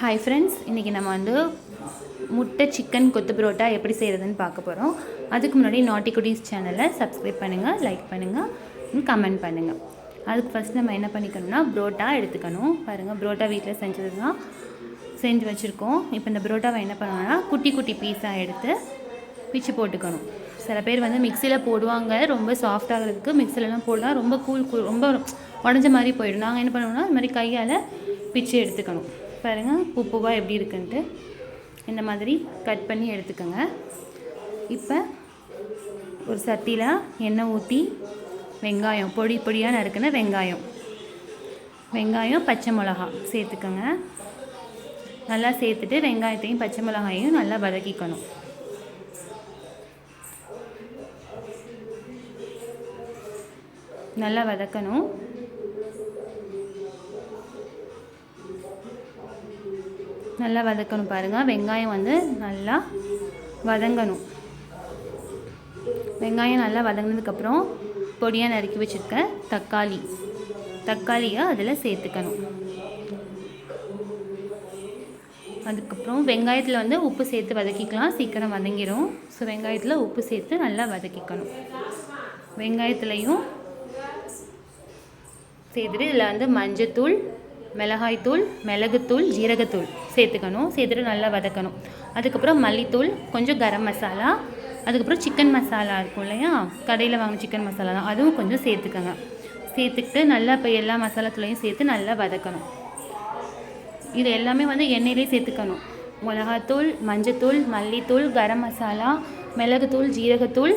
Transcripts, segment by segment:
Hi friends இன்றைக்கி நம்ம வந்து முட்டை சிக்கன் கொத்து பரோட்டா எப்படி செய்கிறதுன்னு பார்க்க போகிறோம் அதுக்கு முன்னாடி நாட்டி குட்டீஸ் சேனலை சப்ஸ்கிரைப் பண்ணுங்கள் லைக் பண்ணுங்கள் கமெண்ட் பண்ணுங்கள் அதுக்கு ஃபஸ்ட் நம்ம என்ன பண்ணிக்கணும்னா புரோட்டா எடுத்துக்கணும். பாருங்கள் புரோட்டா வீட்டில் செஞ்சது தான் செஞ்சு வச்சுருக்கோம். இப்போ இந்த புரோட்டாவை என்ன பண்ணணும்னா குட்டி குட்டி பீஸாக எடுத்து பிச்சு போட்டுக்கணும். சில பேர் வந்து மிக்சியில் போடுவாங்க ரொம்ப சாஃப்ட் ஆகிறதுக்கு மிக்சிலலாம் போடலாம் ரொம்ப கூல் கூல் ரொம்ப உடஞ்ச மாதிரி போயிடும். நாங்கள் என்ன பண்ணுவோம்னா இந்த மாதிரி கையால் பிச்சு எடுத்துக்கணும். பாருங்கள் பூப்பூவாக எப்படி இருக்குன்ட்டு. இந்த மாதிரி கட் பண்ணி எடுத்துக்கோங்க. இப்போ ஒரு சட்டியில் எண்ணெய் ஊற்றி வெங்காயம் பொடி பொடியாக நறுக்கின வெங்காயம். வெங்காயம் பச்சை மிளகா சேர்த்துக்கோங்க. நல்லா சேர்த்துட்டு வெங்காயத்தையும் பச்சை மிளகாயையும் நல்லா வதக்கிக்கணும். நல்லா வதக்கணும். நல்லா வதக்கணும் பாருங்கள் வெங்காயம் வந்து நல்லா வதங்கணும். வெங்காயம் நல்லா வதங்கினதுக்கப்புறம் பொடியாக நறுக்கி வச்சுருக்க தக்காளி. தக்காளியை அதில் சேர்த்துக்கணும். அதுக்கப்புறம் வெங்காயத்தில் வந்து உப்பு சேர்த்து வதக்கிக்கலாம். சீக்கிரம் வதங்கிடும் ஸோ வெங்காயத்தில் உப்பு சேர்த்து நல்லா வதக்கிக்கணும். வெங்காயத்துலேயும் சேர்த்துட்டு இதில் வந்து மஞ்சத்தூள் மிளகாய்த்தூள் மிளகுத்தூள் ஜீரகத்தூள் சேர்த்துக்கணும். சேர்த்துட்டு நல்லா வதக்கணும். அதுக்கப்புறம் மல்லித்தூள் கொஞ்சம் கரம் மசாலா அதுக்கப்புறம் சிக்கன் மசாலா இருக்கும் இல்லையா? கடையில் வாங்கின சிக்கன் மசாலா தான். அதுவும் கொஞ்சம் சேர்த்துக்கோங்க. சேர்த்துக்கிட்டு நல்லா இப்போ எல்லா மசாலாத்துலையும் சேர்த்து நல்லா வதக்கணும். இது எல்லாமே வந்து எண்ணெயிலே சேர்த்துக்கணும். மிளகாத்தூள் மஞ்சத்தூள் மல்லித்தூள் கரம் மசாலா மிளகுத்தூள் ஜீரகத்தூள்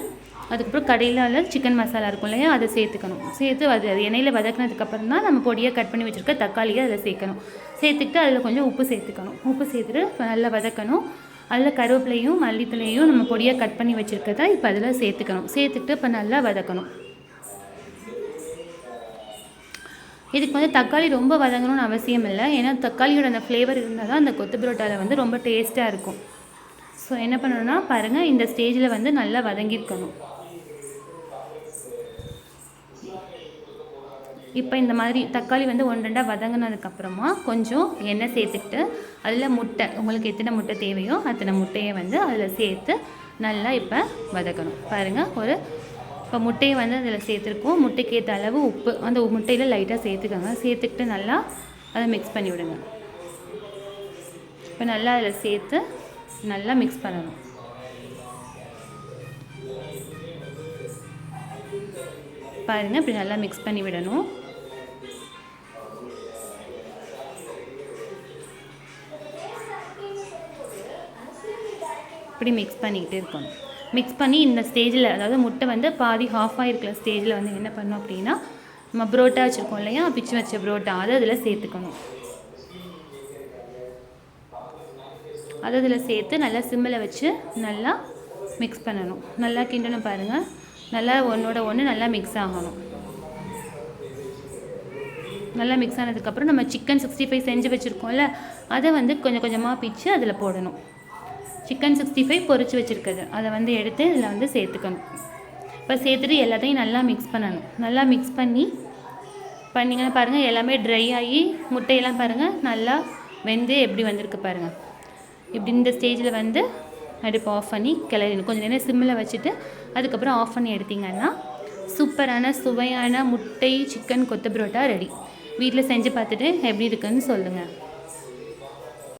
அதுக்கப்புறம் கடையில் சிக்கன் மசாலா இருக்கும் இல்லையா அதை சேர்த்துக்கணும். சேர்த்து அது எண்ணெயில் வதக்கினதுக்கப்புறம் தான் நம்ம பொடியாக கட் பண்ணி வச்சுருக்க தக்காளியை அதில் சேர்க்கணும். சேர்த்துக்கிட்டு அதில் கொஞ்சம் உப்பு சேர்த்துக்கணும். உப்பு சேர்த்துட்டு நல்லா வதக்கணும். அதில் கருவேப்பிலையும் மல்லித்தலையும் நம்ம பொடியாக கட் பண்ணி வச்சுருக்கத இப்போ அதில் சேர்த்துக்கணும். சேர்த்துக்கிட்டு இப்போ நல்லா வதக்கணும். இதுக்கு வந்து தக்காளி ரொம்ப வதங்கணும்னு அவசியம் இல்லை. ஏன்னா தக்காளியோட அந்த ஃப்ளேவர் இருந்தால் தான் அந்த கொத்து பரோட்டாவில் வந்து ரொம்ப டேஸ்ட்டாக இருக்கும். ஸோ என்ன பண்ணணும்னா பாருங்கள் இந்த ஸ்டேஜில் வந்து நல்லா வதங்கியிருக்கணும். இப்போ இந்த மாதிரி தக்காளி வந்து ஒன்று ரெண்டாக வதங்கினதுக்கப்புறமா கொஞ்சம் எண்ணெய் சேர்த்துக்கிட்டு அதில் முட்டை உங்களுக்கு எத்தனை முட்டை தேவையோ அத்தனை முட்டையை வந்து அதில் சேர்த்து நல்லா இப்போ வதக்கணும். பாருங்கள் ஒரு இப்போ முட்டையை வந்து அதில் சேர்த்துருக்கோம். முட்டைக்கு ஏற்ற அளவு உப்பு அந்த முட்டையில் லைட்டாக சேர்த்துக்கோங்க. சேர்த்துக்கிட்டு நல்லா அதை மிக்ஸ் பண்ணி விடுங்க. இப்போ நல்லா அதில் சேர்த்து நல்லா மிக்ஸ் பண்ணணும். பாருங்கள் இப்படி நல்லா மிக்ஸ் பண்ணி விடணும். இப்படி மிக்ஸ் பண்ணிக்கிட்டே இருக்கணும். மிக்ஸ் பண்ணி இந்த ஸ்டேஜில் அதாவது முட்டை வந்து பாதி ஹாஃப் ஆகிருக்கிற ஸ்டேஜில் வந்து என்ன பண்ணோம் அப்படின்னா நம்ம புரோட்டா வச்சுருக்கோம் இல்லையா? பிச்சு வச்ச புரோட்டா. அதை அதில் சேர்த்துக்கணும். அதை அதில் சேர்த்து நல்லா சிம்மில் வச்சு நல்லா மிக்ஸ் பண்ணணும். நல்லா கிண்டணும் பாருங்கள் நல்லா ஒன்றோட ஒன்று நல்லா மிக்ஸ் ஆகணும். நல்லா மிக்ஸ் ஆனதுக்கப்புறம் நம்ம சிக்கன் சிக்ஸ்டி ஃபைவ் செஞ்சு வச்சுருக்கோம்ல அதை வந்து கொஞ்சம் கொஞ்சமாக பிச்சு அதில் போடணும். சிக்கன் சிக்ஸ்டி ஃபைவ் பொறிச்சு வச்சுருக்குது. அதை வந்து எடுத்து இதில் வந்து சேர்த்துக்கணும். இப்போ சேர்த்துட்டு எல்லாத்தையும் நல்லா மிக்ஸ் பண்ணணும். நல்லா மிக்ஸ் பண்ணி பண்ணிங்கன்னா பாருங்கள் எல்லாமே ட்ரை ஆகி முட்டையெல்லாம் பாருங்கள் நல்லா வெந்து எப்படி வந்திருக்கு பாருங்கள் இப்படி இந்த ஸ்டேஜில் வந்து அடுப்பு ஆஃப் பண்ணி கிளறிடணும். கொஞ்சம் நேரம் சிம்மில் வச்சுட்டு அதுக்கப்புறம் ஆஃப் பண்ணி எடுத்திங்கன்னா சூப்பரான சுவையான முட்டை சிக்கன் கொத்து பரோட்டா ரெடி வீட்டில் செஞ்சு பார்த்துட்டு எப்படி இருக்குன்னு சொல்லுங்கள்